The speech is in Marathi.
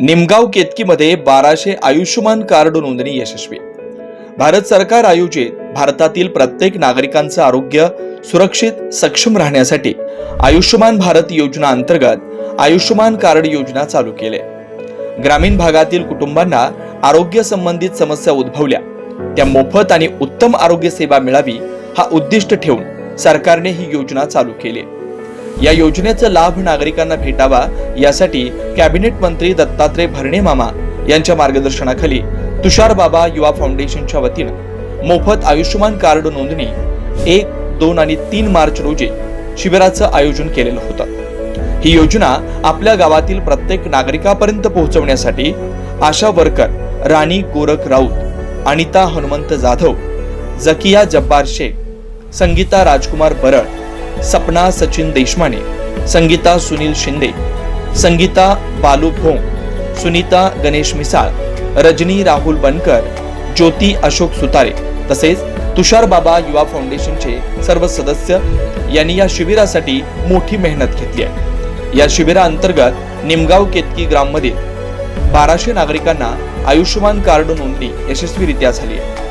निमगाव केतकीमध्ये बाराशे आयुष्यमान कार्ड नोंदणी यशस्वी. भारत सरकार आयोजित भारतातील प्रत्येक नागरिकांचं आरोग्य सुरक्षित सक्षम राहण्यासाठी आयुष्यमान भारत योजना अंतर्गत आयुष्यमान कार्ड योजना चालू केले. ग्रामीण भागातील कुटुंबांना आरोग्य संबंधित समस्या उद्भवल्या. त्या मोफत आणि उत्तम आरोग्य सेवा मिळावी हा उद्दिष्ट ठेवून सरकारने ही योजना चालू केली. या योजनेचा लाभ नागरिकांना भेटावा यासाठी कॅबिनेट मंत्री दत्तात्रय भरणे मामा यांच्या मार्गदर्शनाखाली तुषार बाबा युवा फाउंडेशनच्या वतीनं मोफत आयुष्यमान कार्ड नोंदणी एक दोन आणि तीन मार्च रोजी शिबिराचं आयोजन केलेलं होतं. ही योजना आपल्या गावातील प्रत्येक नागरिकापर्यंत पोहोचवण्यासाठी आशा वर्कर राणी गोरख राऊत अनिता हनुमंत जाधव जकिया जब्बार शेख संगीता राजकुमार बरड सपना सचिन देशमाने संगीता सुनील शिंदे संगीता बालू भोंग सुनीता गणेश मिसाळ रजनी राहुल बनकर ज्योती अशोक सुतारे तसेच तुषार बाबा युवा फाउंडेशनचे सर्व सदस्य यांनी या शिबिरासाठी मोठी मेहनत घेतली आहे. या शिबिराअंतर्गत निमगाव केतकी ग्राममधील बाराशे नागरिकांना आयुष्यमान कार्ड नोंदणी यशस्वीरित्या झाली आहे.